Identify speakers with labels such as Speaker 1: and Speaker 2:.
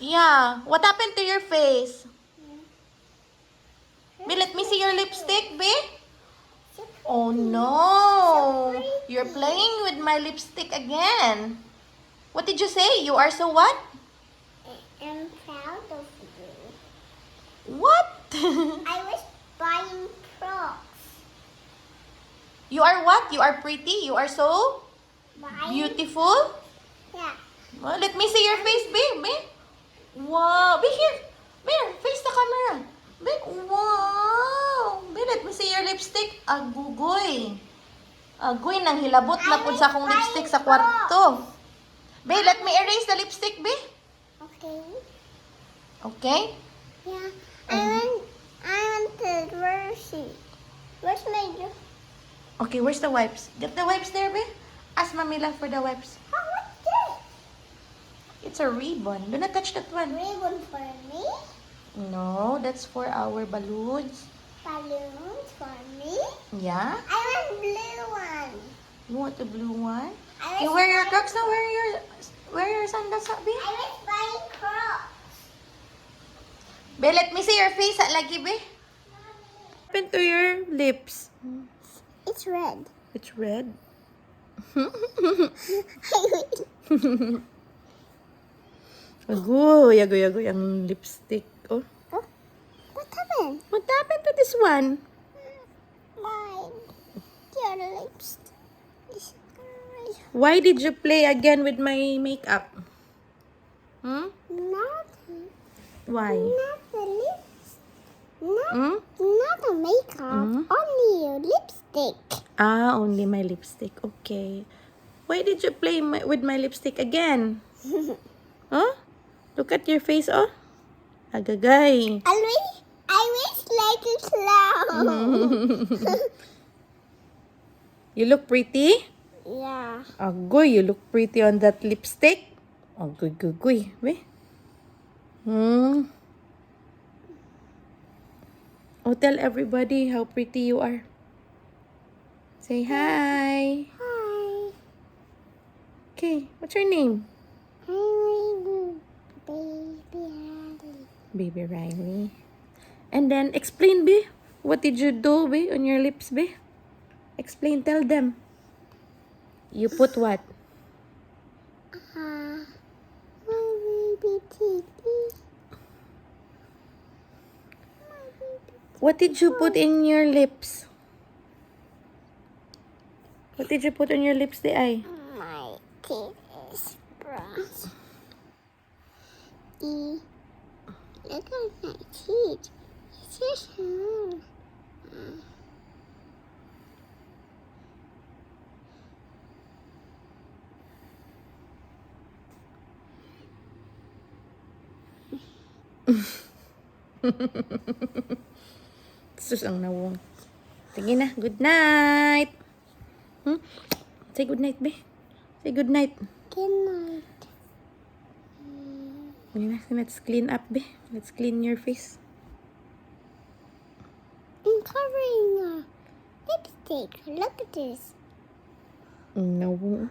Speaker 1: Yeah. What happened to your face? Hmm? Be, let me see your lipstick, be. Oh no. You're playing with my lipstick again. What did you say? You are so what?
Speaker 2: I'm proud of you.
Speaker 1: What?
Speaker 2: I was buying Crocs.
Speaker 1: you are what? You are pretty. You are so
Speaker 2: Buying,
Speaker 1: beautiful.
Speaker 2: Yeah.
Speaker 1: Well, let me see your face, babe. Be. Wow. Be here. Here, face the camera. Be. Wow. Be, let me see your lipstick. Agugoy. Agoy, nang hilabot na po sa akong lipstick sa kwarto. Be, let me erase the lipstick, be.
Speaker 2: Okay.
Speaker 1: Okay?
Speaker 2: Yeah. I want. I want the jersey. Where's my?
Speaker 1: Okay, where's the wipes? Get the wipes there, be. Ask Mamila for the wipes.
Speaker 2: Oh, what's this?
Speaker 1: It's a ribbon. Do not touch that one.
Speaker 2: Ribbon for me.
Speaker 1: No, that's for our balloons.
Speaker 2: Balloons for me.
Speaker 1: Yeah?
Speaker 2: I want blue one.
Speaker 1: You want the blue one?
Speaker 2: I
Speaker 1: You wear your Crocs now. Wear your wear your sandals, Be.
Speaker 2: I was buying Crocs.
Speaker 1: Be, let me see your face at lagi, Be. Open to your lips.
Speaker 2: It's red.
Speaker 1: It's red. Agoy, agoy, agoy ang lipstick. Oh.
Speaker 2: oh, what happened?
Speaker 1: What happened to this one?
Speaker 2: Mine. Your lips.
Speaker 1: Why did you play again with my makeup? Hmm?
Speaker 2: Not,
Speaker 1: Why?
Speaker 2: not the lips. Not,
Speaker 1: Hmm?
Speaker 2: not the makeup.
Speaker 1: Mm.
Speaker 2: Only your lipstick.
Speaker 1: Ah, only my lipstick. Okay. Why did you play my, with my lipstick again? Huh? Look at your face, oh. Agagay.
Speaker 2: I wish, I wish like a clown.
Speaker 1: You look pretty?
Speaker 2: yeah.
Speaker 1: Agoy, you look pretty on that lipstick. Agoy, goy, goy. Be? Hmm. Oh, tell everybody how pretty you are. Say hi.
Speaker 2: Hi.
Speaker 1: Okay, what's your name?
Speaker 2: Hi, baby Addy.
Speaker 1: Baby Riley. And then, explain, be. What did you do, be, on your lips, be? Explain, tell them. You put what?
Speaker 2: Uh, my baby baby
Speaker 1: What did you put in your lips? What did you put on your lips, the eye?
Speaker 2: My teeth is. E. Look at my teeth. It's just hard.
Speaker 1: Sus, ang nawong. Sige na, good night. Hmm? Say good night, be. Say good night.
Speaker 2: Good night.
Speaker 1: Let's clean up, be. Let's clean your face.
Speaker 2: I'm covering a lipstick. Look at this.
Speaker 1: No.